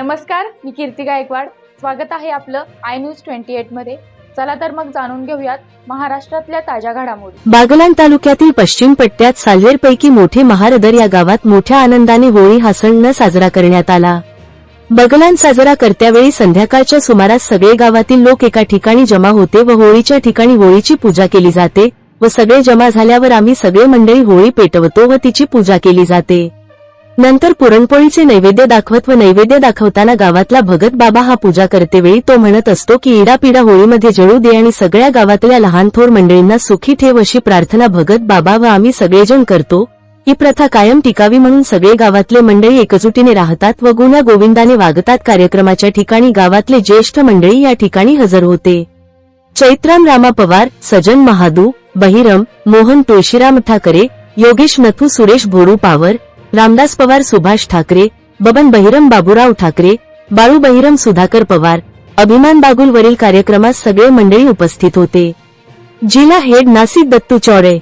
नमस्कार मी कीर्ती गायकवाड. स्वागत आहे आपलं आय न्यूज ट्वेंटी एटमध्ये. चला तर मग जाणून घेऊयात महाराष्ट्रातल्या ताज्या घडामोडी. बागलाण तालुक्यातील पश्चिम पट्ट्यात सालवेरपैकी मोठे महारदर या गावात मोठ्या आनंदाने होळी हा सण न साजरा करण्यात आला. बगलान साजरा करत्यावेळी संध्याकाळच्या सुमारास सगळे गावातील लोक एका ठिकाणी जमा होते व होळीच्या ठिकाणी होळीची पूजा केली जाते व सगळे जमा झाल्यावर आम्ही सगळे मंडळी होळी पेटवतो व तिची पूजा केली जाते. नंतर पुरणपोळीचे नैवेद्य दाखवत व नैवेद्य दाखवताना गावातला भगत बाबा हा पूजा करतेवेळी तो म्हणत असतो की इडापिडा होळीमध्ये जळू दे आणि सगळ्या गावातल्या लहान थोर मंडळींना सुखी ठेव अशी प्रार्थना भगत बाबा व आम्ही सगळेजण करतो. ही प्रथा कायम टिकावी म्हणून सगळे गावातले मंडळी एकजुटीने राहतात व गुण्या गोविंदाने वागतात. कार्यक्रमाच्या ठिकाणी गावातले ज्येष्ठ मंडळी या ठिकाणी हजर होते. चैत्राम रामा पवार सजन महादू बहिरम मोहन तुळशीराम ठाकरे योगेश नथू सुरेश भोरू पावर रामदास पवार सुभाष ठाकरे बबन बहिरम बाबूराव ठाकरे बाळू बहिरम सुधाकर पवार अभिमान बागुल वरील कार्यक्रमात सगळे मंडळी उपस्थित होते. जिल्हा हेड नाशिक दत्तू चौरे.